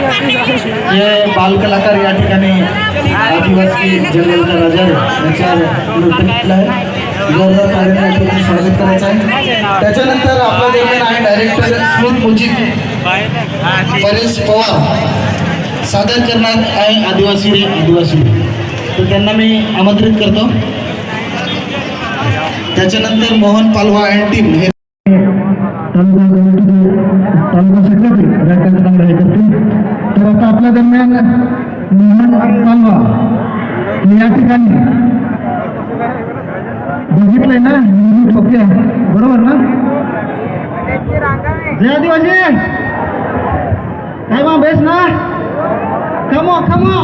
हे बालकलाकार या ठिकाणी आदिवासी जंगलचा राजा यांच्या नृत्य आहे. जोरदार कार्याने स्वागत करायचं आहे. त्याच्यानंतर आपला दरम्यान आहे डायरेक्टर स्मृत मुजीब. परेश पवार. सादर करणार आहे आदिवासी रे आदिवासी. तर त्यांना मी आमंत्रित करतो. त्याच्यानंतर मोहन पालवा अँड टीम हे तालुका तालुका सेक्रेटरी रॅकांत चांगलं हे करतील दरम्यान मोहन पालवा हे या ठिकाणी बघितलंय ना निवडणूक ओके बरोबर ना जय आदिवासी काय मग बेस ना खमो खमो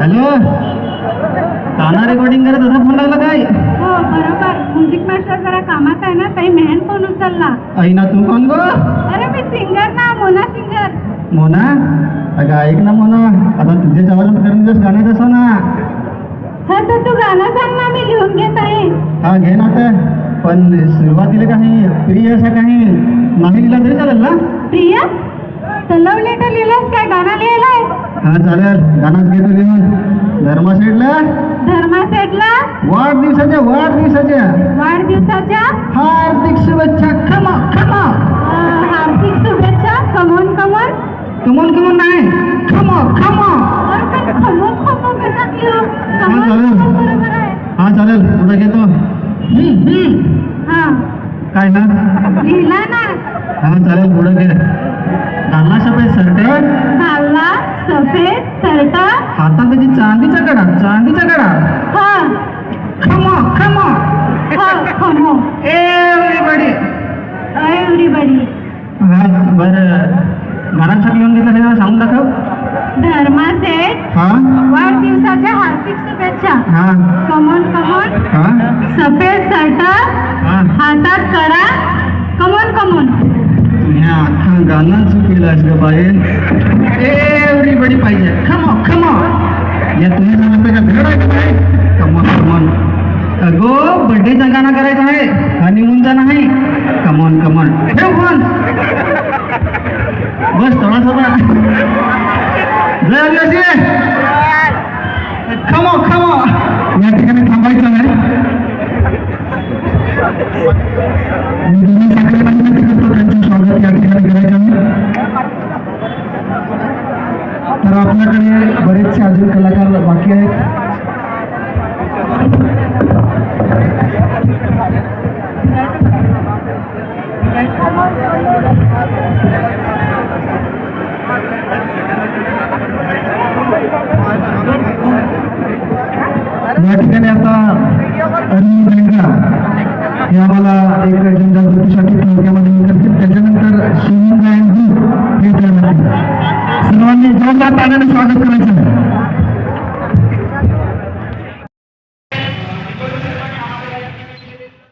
हॅलो? काना रेकॉर्डिंग करत असा फोन लागला काय? हो बरोबर. म्युझिक मास्टर जरा कामात आहे ना ताई मेहन फोन उचलला. ऐना तू कोण गो अरे मी सिंगर ना मोना सिंगर मोना? अगं ऐक ना मोना. आता तुझ्या आवाजात करून दिवस गाण्यात असो ना. हा तर तू गाणं सांग ना मी लिहून घेत आहे. हा घे ना तर पण सुरुवातीला काही प्रिय असं काही नाही लिहिला तरी चालेल ना? प्रिया? तर लव लेटर लिहिलंस काय? गाणं लिहिलंयस हा चालेल. गाणंच घेतो लिहून. धर्मा साईडला धर्मा सेटला वाढदिवसाच्या वाढदिवसाच्या. वाढदिवसाच्या? हार्दिक शुभेच्छा. खमा खमा. अं, हार्दिक शुभेच्छा. कमोन कमोन कमोन कमोन नाही. खमा खमा. अरे पण खमो खमो कसा लिहू कमोन चालेल. खमो बरोबर आहे. हा चालेल. घेतो. हम्म, हम्म. काय ना? लिहिला ना. हा चालेल पुढे घे. घालना सफेद शर्ट काला सफेद शर्ट हातात त्याची चांदीचा कडा चांदीचा कडा. हा. खमा खमा. हा खमो. एव्हरीबडी एव्हरीबडी हा बरं. घरात लिहून घेतलं हे सांगून दाखव. धर्मा सेठ हा? वाढदिवसाच्या हार्दिक शुभेच्छा. हा. Come on come on. हा? सफेद हातात करा कमोन कमोन ह्या अख्खा गाणं चुकलेलं ग बाई एव्हरीबडी पाहिजे. खमा खमा या तुम्ही सांगता का धड आहे कमॉन कमॉन अगो बर्थडेचा गाणं करायचा आहे. हनीमूनचा नाही. कमॉन कमॉन ठेव फोन बस थोडा थोडा जय आदिवासी खमो खमो या ठिकाणी थांबायचं नाही मी दोन्ही सगळ्यांना विनंती करतो त्यांचं स्वागत या ठिकाणी करायचं आहे. तर आपल्याकडे बरेचसे अजून कलाकार बाकी आहेत. या ठिकाणी आता अरविंद रेंगा हे आम्हाला एक जनजागृतीसाठी तालुक्यामध्ये त्याच्यानंतर सुनील नारायण हे सर्वांनी जोरदार स्वागत करायचं आहे.